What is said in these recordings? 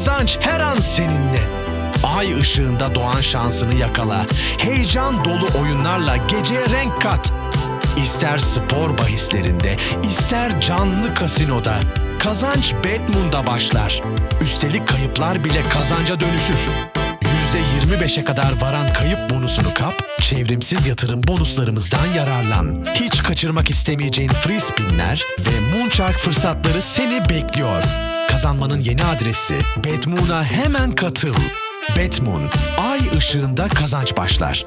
kazanç her an seninle. Ay ışığında doğan şansını yakala. Heyecan dolu oyunlarla geceye renk kat. İster spor bahislerinde, ister canlı kasinoda. Kazanç Betmund'da başlar. Üstelik kayıplar bile kazanca dönüşür. %25'e kadar varan kayıp bonusunu kap, çevrimsiz yatırım bonuslarımızdan yararlan. Hiç kaçırmak istemeyeceğin free spinler ve Moonchart fırsatları seni bekliyor. Kazanmanın yeni adresi Betmoon'a hemen katıl. Betmoon, ay ışığında kazanç başlar.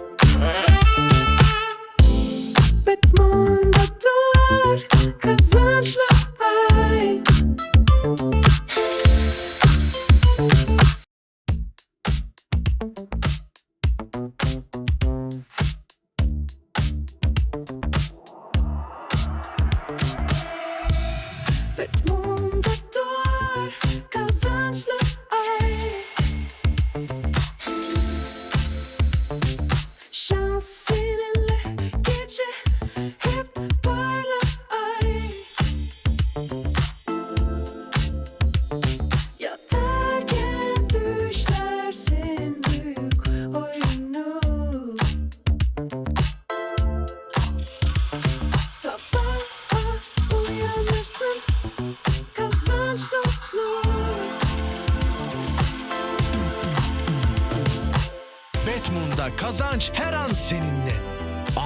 Betmoon'da kazanç her an seninle.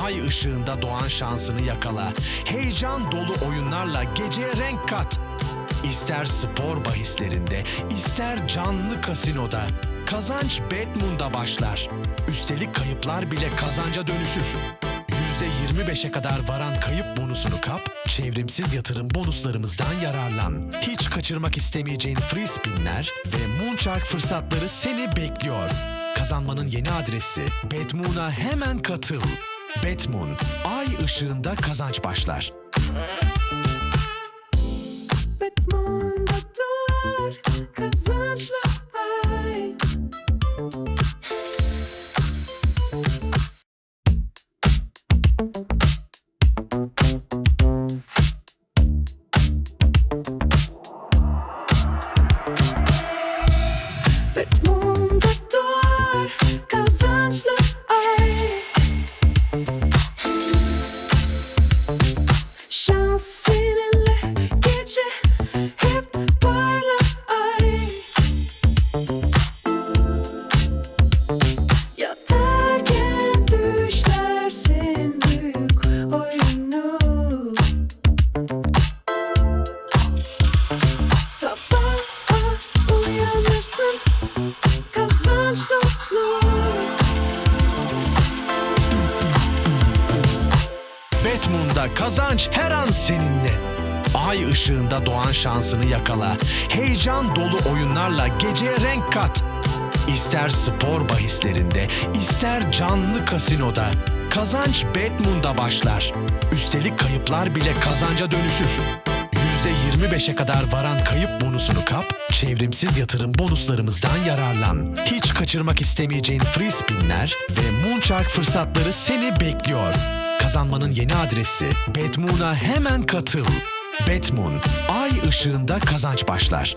Ay ışığında doğan şansını yakala. Heyecan dolu oyunlarla geceye renk kat. İster spor bahislerinde, ister canlı kasinoda. Kazanç Betmoon'da başlar. Üstelik kayıplar bile kazanca dönüşür. %25'e kadar varan kayıp bonusunu kap, çevrimsiz yatırım bonuslarımızdan yararlan. Hiç kaçırmak istemeyeceğin free spinler ve Moonchart fırsatları seni bekliyor. Kazanmanın yeni adresi Betmoon'a hemen katıl. Betmoon, ay ışığında kazanç başlar. But mond dör seninle. Ay ışığında doğan şansını yakala. Heyecan dolu oyunlarla geceye renk kat. İster spor bahislerinde, ister canlı kasinoda. Kazanç Betmoon'da başlar. Üstelik kayıplar bile kazanca dönüşür. %25'e kadar varan kayıp bonusunu kap, çevrimsiz yatırım bonuslarımızdan yararlan. Hiç kaçırmak istemeyeceğin free spinler ve Moonchart fırsatları seni bekliyor. Kazanmanın yeni adresi Betmoon'a hemen katıl. Betmoon, ay ışığında kazanç başlar.